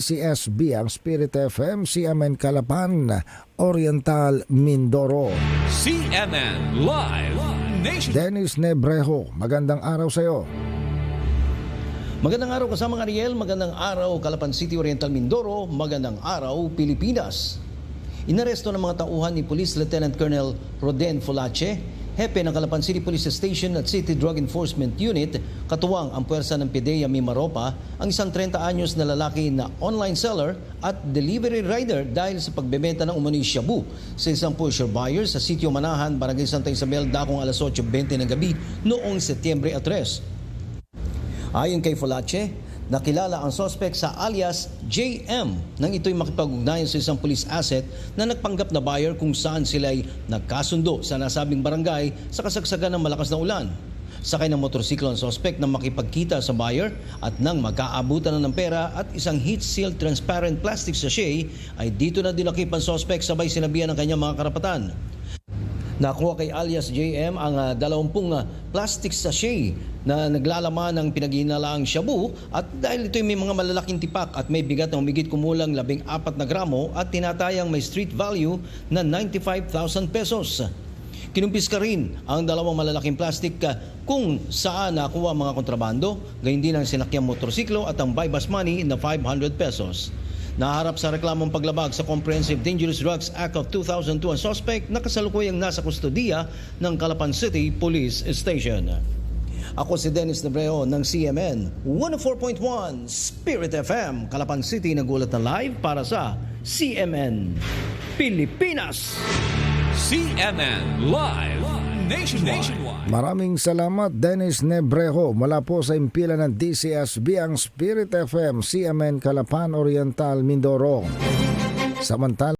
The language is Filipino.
CSB ang Spirit FM, CMN Calapan, Oriental, Mindoro. CNN Live Nation. Dennis Nebrejo, magandang araw sa iyo. Magandang araw kasama Ariel, magandang araw Calapan City, Oriental Mindoro, magandang araw Pilipinas. Inaresto ng mga tauhan ni Police Lieutenant Colonel Roden Folache, hepe ng Calapan City Police Station at City Drug Enforcement Unit, katuwang ang puwersa ng PIDEA Mimaropa, ang isang 30 anyos na lalaki na online seller at delivery rider dahil sa pagbebenta ng umano'y shabu sa isang pusher buyer sa Sitio Manahan, Barangay Santa Isabel, dakong alas 8.20 ng gabi noong Setyembre 3. Ayon kay Folache, nakilala ang sospek sa alias JM nang ito'y makipag-ugnayan sa isang police asset na nagpanggap na buyer kung saan sila'y nagkasundo sa nasabing barangay sa kasagsagan ng malakas na ulan. Sakay ng motorsiklo ang sospek na makipagkita sa buyer at nang magkaabutan na ng pera at isang heat-sealed transparent plastic sachet ay dito na dinakip ang sospek sabay sinabihan ng kanyang mga karapatan. Nakuha kay alias JM ang ah, 20 ah, plastic sachet na naglalaman ng pinaghinalaang shabu at dahil ito'y may mga malalaking tipak at may bigat na humigit kumulang 14 na gramo at tinatayang may street value na 95,000 pesos. Kinumpiska rin ang dalawang malalaking plastic ah, kung saan nakuha mga kontrabando, gayon din ang sinakyang motorsiklo at ang buy money na 500 pesos. Naharap sa reklamong paglabag sa Comprehensive Dangerous Drugs Act of 2002 ang suspect na kasalukuyang nasa kustodiya ng Calapan City Police Station. Ako si Dennis Nebreo ng CMN 104.1 Spirit FM Calapan City nagulat na live para sa CMN Pilipinas. CNN Live Nationwide. Maraming salamat Dennis Nebrejo mula po sa impila ng DCSB ang Spirit FM, CMN Calapan, Oriental, Mindoro. Samantala